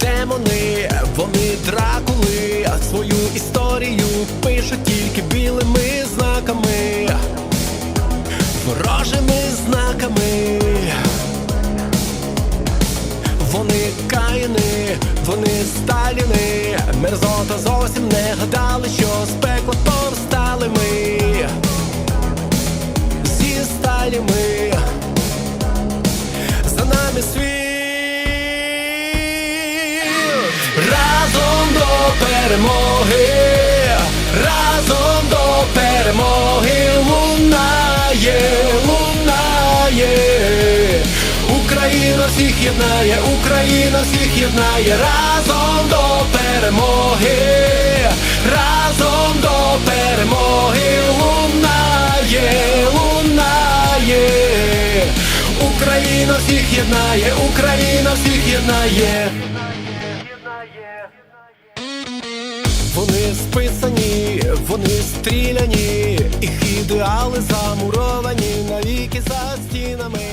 Демони, вони дракули, свою історію пишуть тільки білими знаками, ворожими знаками. Вони каїни, вони сталіни, мерзота зовсім не гадали, що з пекла повстали ми. Зі сталі ми перемоги, разом до перемоги лунає, лунає. Україна всіх єднає, Україна всіх єднає разом до перемоги, разом до перемоги лунає, лунає. Україна всіх єднає, Україна всіх єднає. Вони списані, вони стріляні, їх ідеали замуровані навіки за стінами.